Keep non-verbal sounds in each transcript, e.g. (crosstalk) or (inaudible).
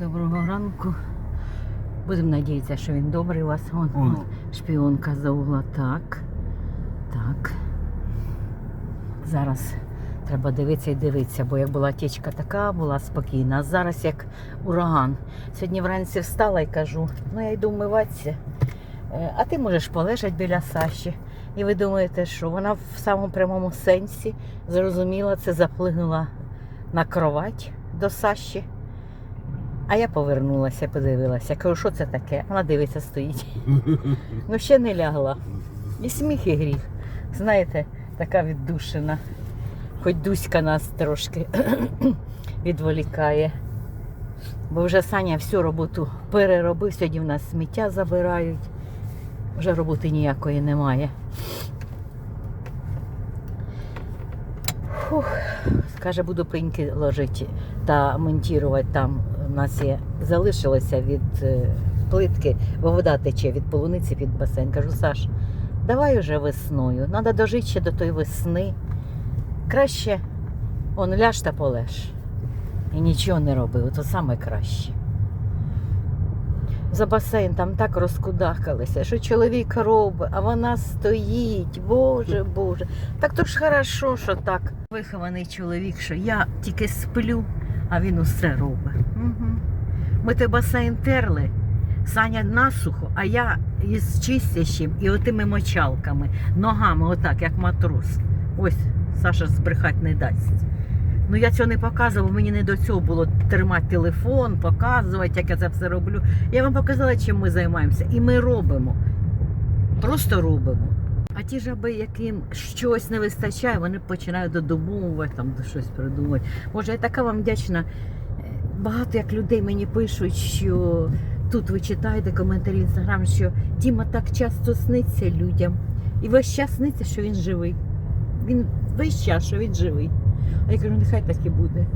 Доброго ранку. Будемо надіятися, що він добрий у вас. Вон, Воно. шпіонка за угла. Так. Так. Зараз треба дивитися і дивитися, бо як була тічка така, була спокійна. А зараз як ураган. Сьогодні вранці встала і кажу, ну я йду вмиватися. Е, А ти можеш полежати біля Саші. І ви думаєте, що вона в самому прямому сенсі зрозуміла це, заплигнула на кровать до Саші. А я повернулася, подивилася. Кажу, що це таке? Вона дивиться, стоїть. (laughs) Ну ще не лягла. І сміх, і гріх. Знаєте, така віддушина. Хоч Дуська нас трошки (clears throat) відволікає. Бо вже Саня всю роботу переробив, сьогодні в нас сміття забирають. Вже роботи ніякої немає. Фух. Скаже, буду пеньки ложити та монтувати там. Нас є залишилося від е, плитки, бо вода тече від полуниці під басейн. Кажу, Саш, давай уже весною. Треба дожити ще до тої весни. Краще он ляж та полеж. І нічого не робив, то саме краще. За басейн там так розкудахалися, що чоловік робить, а вона стоїть. Боже, Боже. Так то ж хорошо, що так. Вихований чоловік, що я тільки сплю, а він усе робить. Угу. Ми той басейн терли, Саня насухо, а я із чистящим і отими мочалками, ногами, отак, як матрос. Ось Саша збрехати не дасть. Ну я цього не показував, мені не до цього було тримати телефон, показувати, як я це все роблю. Я вам показала, чим ми займаємося. І ми робимо. Просто робимо. А ті жаби, яким щось не вистачає, вони починають додумувати, там щось придумувати. Може, я така вам вдячна. Е, Багато як людей мені пишуть, що тут ви читаєте коментарі в інстаграм, що Діма так часто сниться людям. І весь час сниться, що він живий. Він весь час, що він живий. А я кажу, нехай так і буде.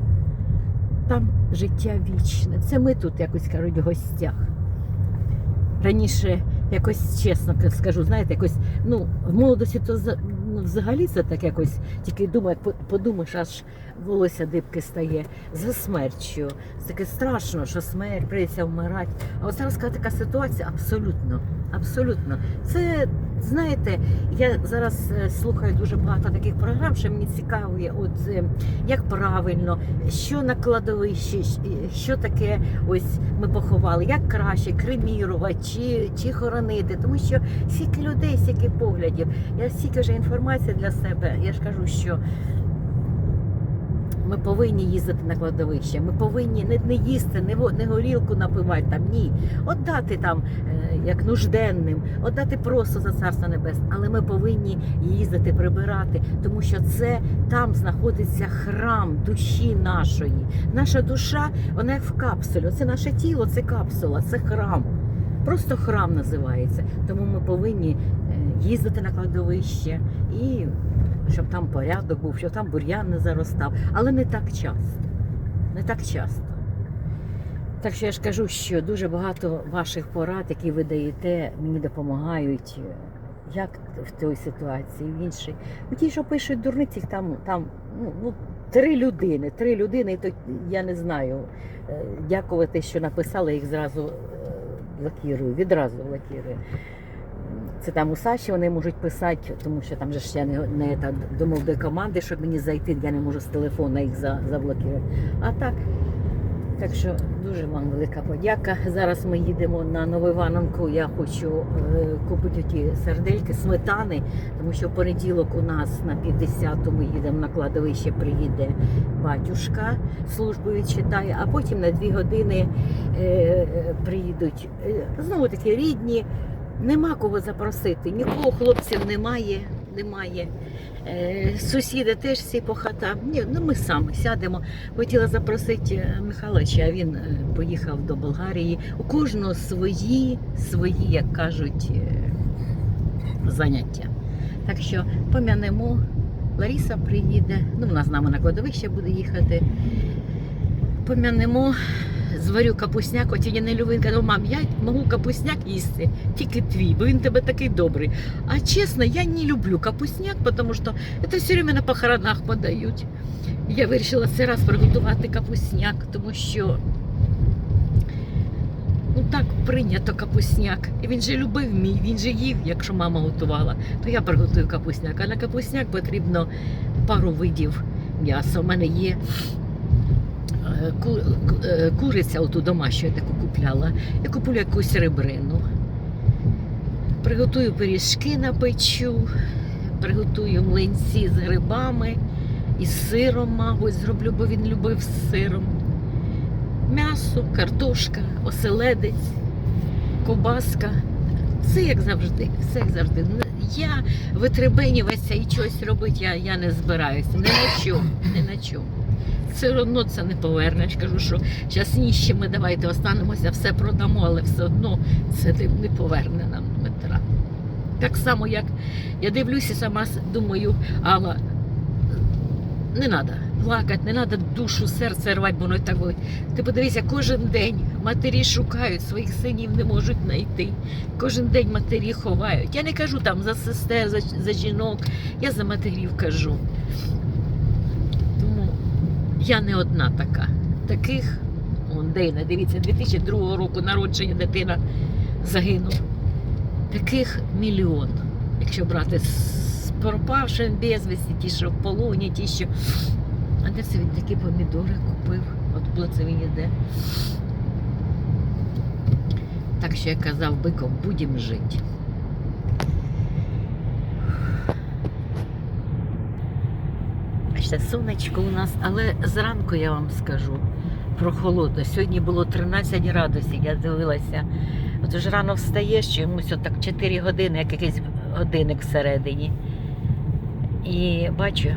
Там життя вічне. Це ми тут якось кажуть в гостях. Раніше якось чесно скажу, знаєте, якось ну в молодості то ну, взагалі це так якось тільки думаю, подумаєш, аж волосся дибки стає за смертю. Таке страшно, що смерть прийдеться вмирати. А от зараз така ситуація абсолютно, абсолютно. Це знаєте, я зараз е, слухаю дуже багато таких програм, що мені цікаво, от е, як правильно, що на кладовищі, щ- що таке ось ми поховали, як краще кремірувати чи, чи хоронити. Тому що стільки людей, стільки поглядів. Я стільки вже інформації для себе. Я ж кажу, що ми повинні їздити на кладовище. Ми повинні не, не їсти, не, не горілку напивати там. Ні. Отдати там е, як нужденним, отдати просто за царство небесне. Але ми повинні їздити, прибирати, тому що це там знаходиться храм душі нашої. Наша душа, вона як в капсулі. Це наше тіло, це капсула, це храм. Просто храм називається. Тому ми повинні е, їздити на кладовище і щоб там порядок був, щоб там бур'ян не заростав. Але не так часто. Не так часто. Так що я ж кажу, що дуже багато ваших порад, які ви даєте, мені допомагають. е, Як в той ситуації, в іншій. Ну, ті, що пишуть дурниці, там, там ну, ну, три людини, три людини, і то я не знаю. е, Дякувати, що написали, їх зразу е, блокірую, відразу блокірую. Це там у Саші вони можуть писати, тому що там же я не, не та, домов до команди, щоб мені зайти, я не можу з телефона їх за, заблокувати. А так, так що дуже вам велика подяка. Зараз ми їдемо на Новоівановку. Я хочу е, купити ті сердельки, сметани, тому що в понеділок у нас на 50-ту ми їдемо на кладовище, приїде батюшка, службу відчитає, а потім на дві години е, е, приїдуть е, знову таки рідні. Нема кого запросити, нікого хлопців немає. немає. Е, сусіди теж всі по хатам. Ні, ну ми самі сядемо. Хотіла запросити е, Михайловича, а він е, поїхав до Болгарії. У кожного свої, свої, як кажуть, е, заняття. Так що пом'янемо. Лариса приїде, ну вона з нами на кладовище буде їхати. Пом'янемо, зварю капусняк, от я не люблю. Він мам, я можу капусняк їсти, тільки твій, бо він тебе такий добрий. А чесно, я не люблю капусняк, тому що це все время на похоронах подають. Я вирішила цей раз приготувати капусняк, тому що так прийнято капусняк. І він же любив мій, він же їв, якщо мама готувала, то я приготую капусняк. А на капусняк потрібно пару видів м'яса. У мене є куриця оту домашню я таку купляла. Я куплю якусь ребрину. Приготую пиріжки напечу, приготую млинці з грибами і з сиром, мабуть, зроблю, бо він любив з сиром. М'ясо, картошка, оселедець, кобаска. Все як завжди, все як завжди. Я витребенюватися і щось робити, я, я не збираюся. Ні на чому, ні на чому. Все одно це не повернеш. Кажу, що зараз ніщими давайте останемося, все продамо, але все одно це не не поверне нам Дмитра. Так само, як я дивлюся сама, думаю, Алла, не треба плакати, не треба душу, серце рвати, бо воно так. Ти подивися, кожен день матері шукають, своїх синів не можуть знайти. Кожен день матері ховають. Я не кажу там за сестер, за, за жінок, я за матерів кажу. Я не одна така. Таких, он Дейна, дивіться, 2002 року народження дитина загинув. Таких мільйон. Якщо брати з пропавшим безвісті, ті, що в полоні, ті, що. А де це він такі помідори купив? От було це він іде. Так що я казав биком, будемо жити. Ще сонечко у нас, але зранку я вам скажу прохолодно. Сьогодні було 13 градусів, я дивилася. От ж рано встаєш, чомусь отак 4 години, як якийсь годинник всередині. І бачу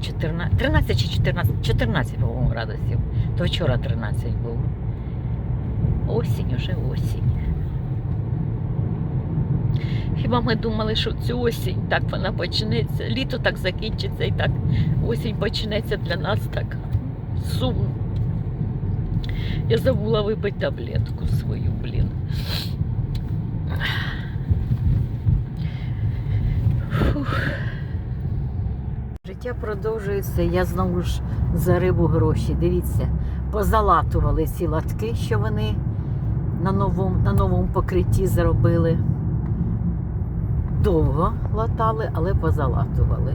14, 13 чи 14, 14 по-моєму, градусів. То вчора 13 було. Осінь уже осінь. Хіба ми думали, що цю осінь так вона почнеться, літо так закінчиться і так осінь почнеться для нас так сумно. Я забула випити таблетку свою, блін. Фух. Життя продовжується, я знову ж за рибу гроші. Дивіться, позалатували ці латки, що вони на новому, на новому покритті зробили. Довго латали, але позалатували.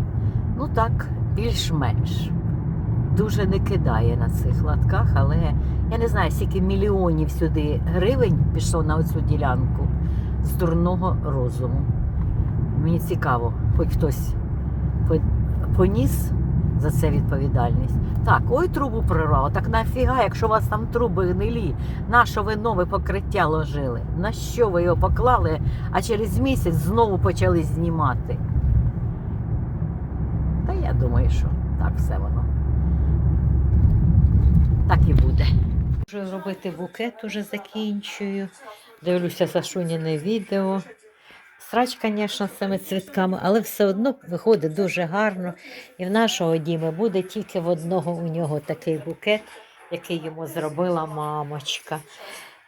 Ну так, більш-менш. Дуже не кидає на цих латках, але я не знаю, скільки мільйонів сюди гривень пішло на оцю ділянку з дурного розуму. Мені цікаво, хоч хтось поніс за це відповідальність. Так, ой, трубу прорвало. Так нафіга, якщо у вас там труби гнилі, на що ви нове покриття ложили? На що ви його поклали, а через місяць знову почали знімати? Та я думаю, що так все воно. Так і буде. Можу робити букет, уже закінчую. Дивлюся Сашуніне відео. Срач, звісно, з цими цвітками, але все одно виходить дуже гарно. І в нашого Діми буде тільки в одного у нього такий букет, який йому зробила мамочка.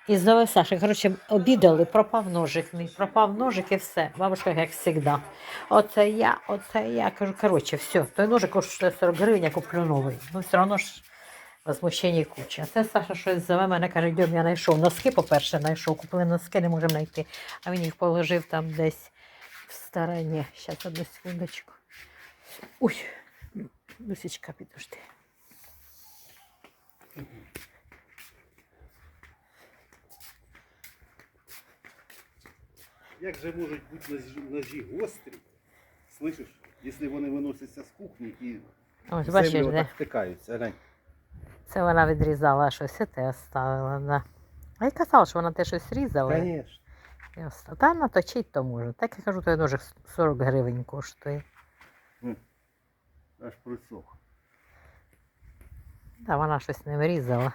І знову Саша, коротше, обідали, пропав ножик мій, пропав ножик і все. Бабушка, як завжди. Оце я, оце я. Кажу, коротше, все, той ножик коштує 40 гривень, я куплю новий. Ну, все одно ж возмущення куча. Це Саша щось зове мене, каже, йдем, я знайшов. Носки, по-перше, знайшов, купили носки, не можемо знайти. А він їх положив там десь в стороні. Зараз одну секундочку. Ой, Лусічка, підожди. Як же можуть бути ножі, гострі, слышиш, якщо вони виносяться з кухні і Ось, бачиш, землю де? так втикаються. Глянь. Це вона відрізала щось, і те оставила, да. А я казала, що вона те щось різала. Конечно. і оста- Та наточить то може. Так я кажу, той ножик 40 гривень коштує. Аж присох. Да, вона щось не вирізала.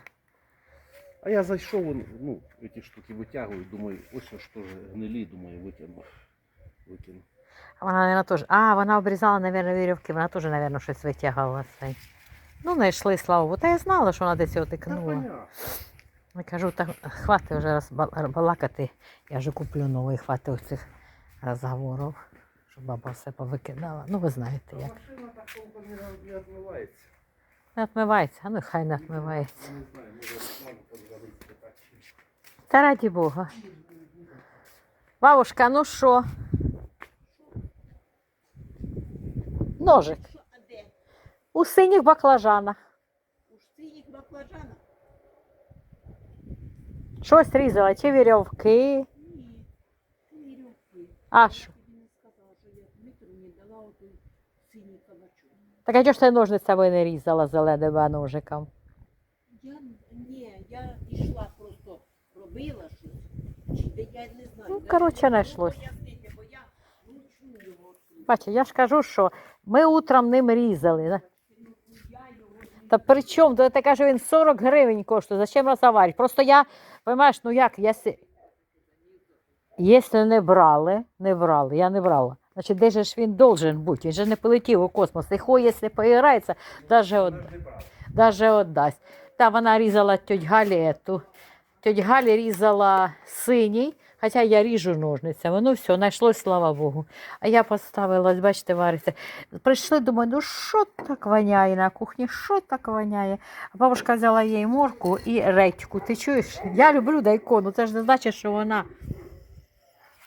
А я зайшов, ну, ці штуки витягую, думаю, ось що ж теж гнилі, думаю, витягну. Викину. А Вона, наверное, теж. А, вона обрізала, наверное, вірьовки, вона теж, наверное, щось витягала. Цей. Ну, знайшли, слава Богу. Та я знала, що вона десь його тикнула. Я кажу, та хватить вже раз балакати, я вже куплю новий, хватить оцих розговорів, щоб баба все повикидала. Ну, ви знаєте як. Машина так не, відмивається. Не отмивається, а ну хай не так. Та раді Бога. Бабушка, ну що? Ножик. У синіх баклажанах. У синіх баклажанах? Щось різала, чи вірьовки. Ні. Це вірьовки. А що? Тобі сказала, що я Дмитру не дала отой синій кабачок. Так а чого ж ти ножницями не різала зеленими ножиком? Я ні, я йшла просто, робила щось. Чи де я не знаю. Ну, коротше, мені знайшлось. пояснити, бо я вручну його. Бачите, я ж кажу, що ми утром ним різали. да? Ну, я його не Та при чому? Ти каже, він 40 гривень коштує. Зачем розоварити? Просто я, розумієш, ну як, я. Якщо не брали, не брали, я не брала. Значить, де ж він должен бути? Він же не полетів у космос. І хо, якщо поіграється, даже, от... отдасть. Та вона різала тьоть Галі ету. Тьоть Галі різала синій, хоча я ріжу ножницями. Ну все, знайшлось, слава Богу. А я поставила, ось бачите, вариться. Прийшли, думаю, ну що так воняє на кухні, що так воняє? А бабушка взяла їй морку і редьку. Ти чуєш? Я люблю дайкону, це ж не значить, що вона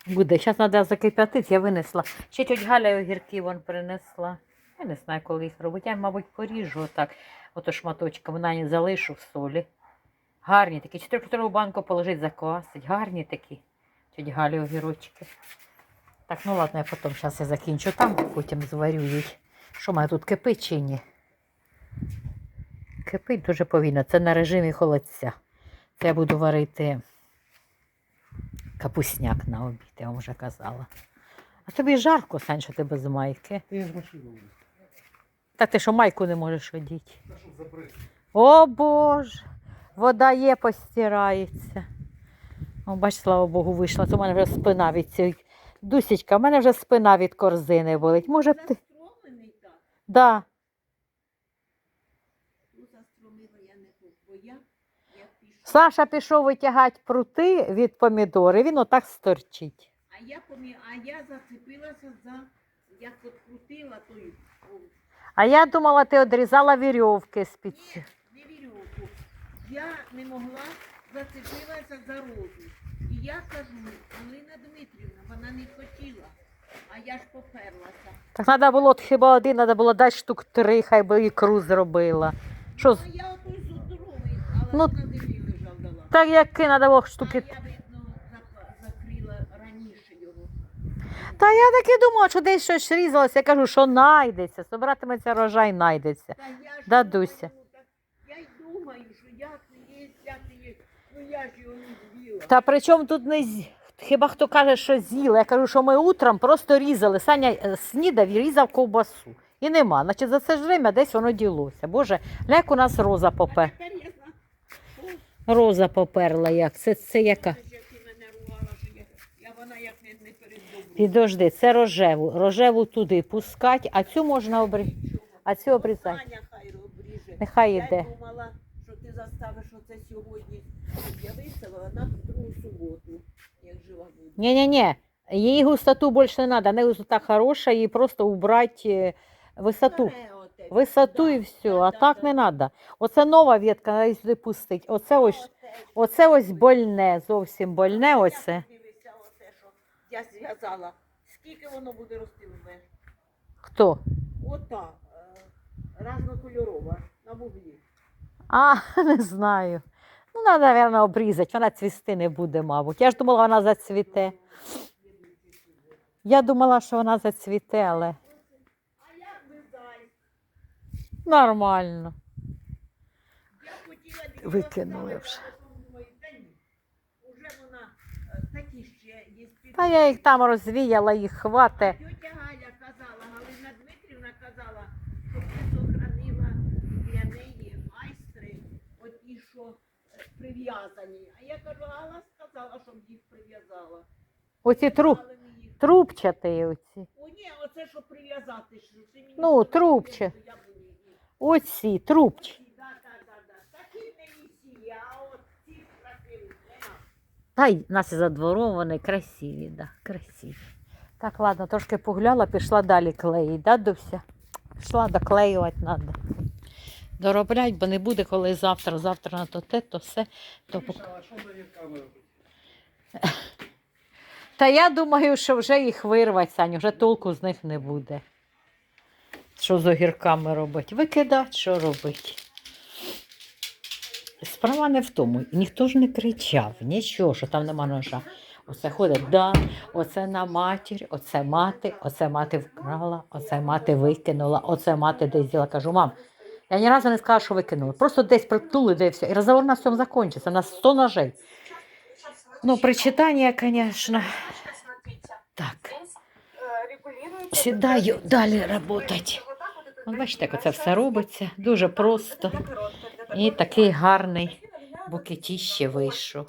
буде. Зараз треба закип'ятити, я винесла. Ще тьоть Галя огірки вон принесла. Я не знаю, коли їх робити. Я, мабуть, поріжу отак, ото шматочками, на ні залишу в солі. Гарні такі. Чотирьохлітрову банку положить, заквасить. Гарні такі. Тьоть Галі огірочки. Так, ну ладно, я потім зараз я закінчу там, потім зварю їй. Що має тут кипить чи ні? Кипить дуже повільно. Це на режимі холодця. Це я буду варити капусняк на обід, я вам вже казала. А тобі жарко, Сань, що ти без майки. Та я ж машину. Так ти що майку не можеш одіти? Та. О Боже, вода є, постирається. О, бач, слава Богу, вийшла. Це у мене вже спина від цієї. Дусічка, в мене вже спина від корзини болить. Може б ти. Да. Ну. Саша пішов витягати прути від помідори, він отак сторчить. А я помі... а я зацепилася за, як от крутила той, А я думала, ти одрізала вірьовки з під. ні, не вірьовку. Я не могла, зацепилася за розу. Я кажу, Галина Дмитрівна, вона не хотіла, а я ж поперлася. Так треба було от хіба один, треба було дати штук три, хай би ікру зробила. Що з- А я отой здоровий, але Ну, на землі лежав дала. Так які треба було А штуки. я, видно, зак- закрила раніше його. Та я так і думала, що десь щось різалося. Я кажу, що найдеться, собиратиметься рожай, найдеться. Та я ж Дадуся. думаю, так Я й думаю, що як не є, як не є. Ну я ж його не. Та при чому тут не з'їв? Хіба хто каже, що з'їла? Я кажу, що ми утром просто різали. Саня е, снідав і різав ковбасу. І нема. Значить, за це ж время десь воно ділося. Боже, як у нас роза я. О, Роза поперла як. Це, це яка? Я, я. Підожди, це рожеву. Рожеву туди пускать, а цю можна обрізати. А цю обрізати. Нехай Я іде. думала, що ти заставиш оце сьогодні. Я виставила на другу суботу, як жива буду. Ні-ні-ні, їй густоту більше не треба. Не густота хороша, їй просто убрати е, висоту. Висоту і все, а так не треба. Оце нова ветка, треба її сюди пустить. Оце ось, оце ось больне, зовсім больне оце. дивися оте, що я зв'язала. Скільки воно буде рости в мене? Хто? Ота, е, разнокольорова, на вуглі. А, (laughs) не знаю. Ну, треба, мабуть, обрізати. Вона цвісти не буде, мабуть. Я ж думала, вона зацвіте. Я думала, що вона зацвіте, але нормально. Викинули вже. та я їх там розвіяла, їх хвате. Тетя Галя казала, Галина Дмитрівна казала, що ти сохранила для неї майстри, оті, що е, прив'язані. А я кажу, Гала сказала, щоб їх прив'язала. Оці труб, їх. трубчаті оці. О, ні, оце що прив'язати. Що ти мені Ну, сказала, трубче. що я буду їх. Оці, трубчі. Да, да, да, да. Такі не вісілі, а от ці красиві нема. Та й у нас і задворовані, красиві, да, красиві. Так, ладно, трошки погуляла, пішла далі клеїть, да, Дуся? Пішла доклеювати треба. Дороблять, бо не буде, коли завтра, завтра на то те, то все. То... (laughs) Та я думаю, що вже їх вирвать, Саню, вже толку з них не буде. Що з огірками робити? Викидати, що робити? Справа не в тому. Ніхто ж не кричав, нічого, що там нема ножа. Оце ходить, да, оце на матір, оце мати, оце мати вкрала, оце мати викинула, оце мати десь діла. Кажу, мам, я ні разу не сказала, що викинула. Просто десь притули, де все. І розговор на цьому закінчиться. У нас 100 ножей. Ну, причитання, звісно. Так, сідаю далі працювати. Бачите, як оце все робиться. Дуже просто. І такий гарний букетіще вийшов.